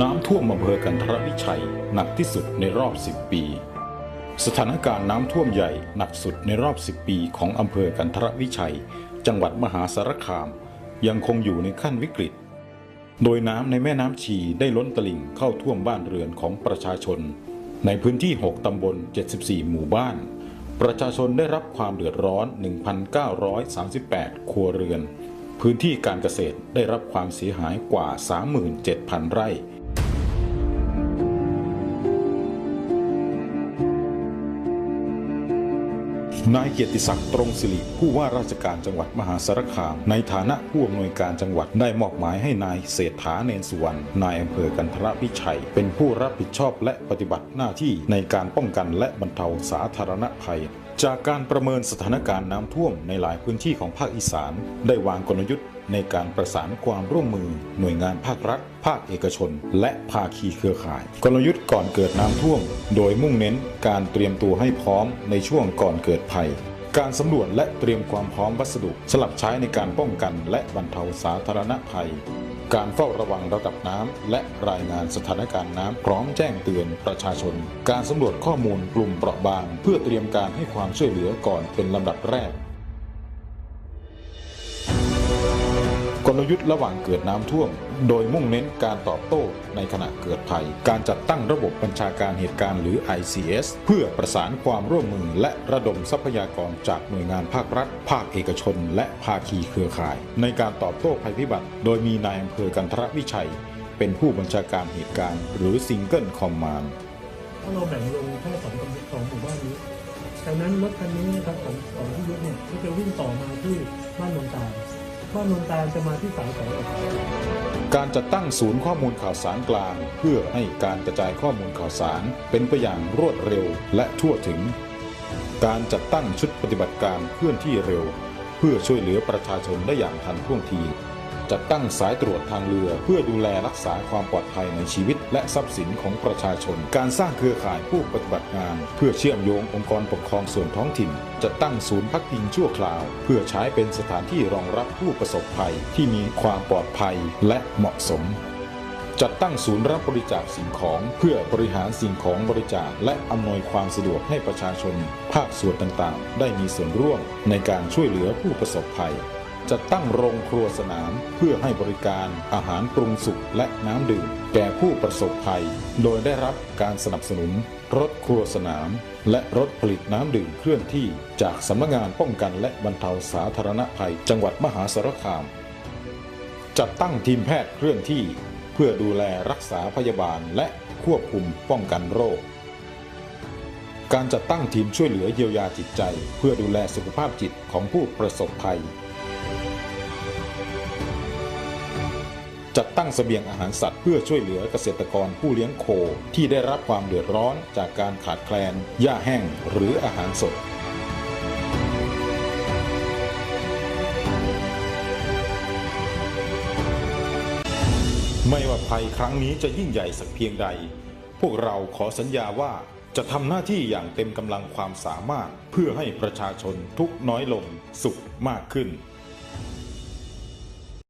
น้ำท่วมอำเภอกันทรวิชัยหนักที่สุดในรอบ 10 ปี สถานการณ์น้ำท่วมใหญ่หนักสุดในรอบ 10 ปีของอำเภอกันทรวิชัย จังหวัดมหาสารคาม ยังคงอยู่ในขั้นวิกฤต โดยน้ำในแม่น้ำชีได้ล้นตลิ่งเข้าท่วมบ้านเรือนของประชาชน ในพื้นที่ 6 ตำบล 74 หมู่บ้าน ประชาชนได้รับความเดือดร้อน 1,938 ครัวเรือนพื้นที่การเกษตรได้รับความเสียหายกว่า 37,000 ไร่ นายเกียรติศักดิ์ตรงสิริผู้ว่าราชการจังหวัดมหาสารคาม ในฐานะผู้อำนวยการจังหวัดได้มอบหมายให้นายเศรษฐาเนนสุวรรณนายอำเภอกันทรวิชัย เป็นผู้รับผิดชอบและปฏิบัติหน้าที่ในการป้องกันและบรรเทาสาธารณภัย จากการประเมินสถานการณ์น้ำท่วมในหลายพื้นที่ของภาคอีสาน ได้วางกลยุทธ์ ในการประสานความร่วมมือหน่วยงานภาครัฐ ภาคเอกชน และภาคีเครือข่าย กลยุทธ์ก่อนเกิดน้ำท่วม โดยมุ่งเน้นการเตรียมตัวให้พร้อมในช่วงก่อนเกิดภัย การสำรวจและเตรียมความพร้อมวัสดุสลับใช้ในการป้องกัน และบรรเทาสาธารณภัยการเฝ้าระวังระดับน้ำและรายงานสถานการณ์น้ำพร้อมแจ้งเตือนประชาชน การสำรวจข้อมูลกลุ่มเปราะบาง เพื่อเตรียมการให้ความช่วยเหลือก่อนเป็นลำดับแรก กลยุทธ์ระหว่างเกิดน้ำท่วม โดยมุ่งเน้นการตอบโต้ในขณะเกิดภัย การจัดตั้งระบบบัญชาการเหตุการณ์หรือ ICS เพื่อประสานความร่วมมือและระดมทรัพยากรจากหน่วยงานภาครัฐ ภาคเอกชน และภาคีเครือข่าย ในการตอบโต้ภัยพิบัติ โดยมีนายอำเภอกันทรวิชัย เป็นผู้บัญชาการเหตุการณ์ หรือ Single Command ถ้าเราแบ่งลงแค่สองตำบลสองหมู่บ้านนี้ดังนั้นรถคันนี้นะครับของของที่ยุทธเนี่ยก็จะวิ่งต่อมาที่บ้านนนตา ลบ้านนนตาจะมาที่สายของกับสาการจัดตั้งศูนย์ข้อมูลข่าวสารกลาง เพื่อให้การกระจายข้อมูลข่าวสาร เป็นไปอย่างรวดเร็วและทั่วถึง การจัดตั้งชุดปฏิบัติการเคลื่อนที่เร็ว เพื่อช่วยเหลือประชาชนได้อย่างทันท่วงที จัดตั้งสายตรวจทางเรือ เพื่อดูแลรักษาความปลอดภัยในชีวิต และทรัพย์สินของประชาชน การสร้างเครือข่ายผู้ปฏิบัติงาน เพื่อเชื่อมโยงองค์กรปกครองส่วนท้องถิ่น จัดตั้งศูนย์พักพิงชั่วคราว เพื่อใช้เป็นสถานที่รองรับผู้ประสบภัยที่มีความปลอดภัยและเหมาะสมจัดตั้งศูนย์รับบริจาคสิ่งของเพื่อบริหารสิ่งของบริจาค และอำนวยความสะดวกให้ประชาชน ภาคส่วนต่างๆ ได้มีส่วนร่วมในการช่วยเหลือผู้ประสบภัย จัดตั้งโรงครัวสนามเพื่อให้บริการอาหารปรุงสุกและน้ำดื่ม แก่ผู้ประสบภัย โดยได้รับการสนับสนุน รถครัวสนาม และรถผลิตน้ำดื่มเคลื่อนที่ จากสำนักงานป้องกันและบรรเทาสาธารณภัย จังหวัดมหาสารคาม จัดตั้งทีมแพทย์เคลื่อนที่ เพื่อดูแลรักษาพยาบาลและควบคุมป้องกันโรคการจัดตั้งทีมช่วยเหลือเยียวยาจิตใจ เพื่อดูแลสุขภาพจิตของผู้ประสบภัย จัดตั้งเสบียงอาหารสัตว์เพื่อช่วยเหลือเกษตรกรผู้เลี้ยงโค ที่ได้รับความเดือดร้อนจากการขาดแคลนหญ้าแห้งหรืออาหารสดไม่ว่าภัยครั้งนี้จะยิ่งใหญ่สักเพียงใด พวกเราขอสัญญาว่าจะทำหน้าที่อย่างเต็มกำลังความสามารถ เพื่อให้ประชาชนทุกน้อยลงสุขมากขึ้น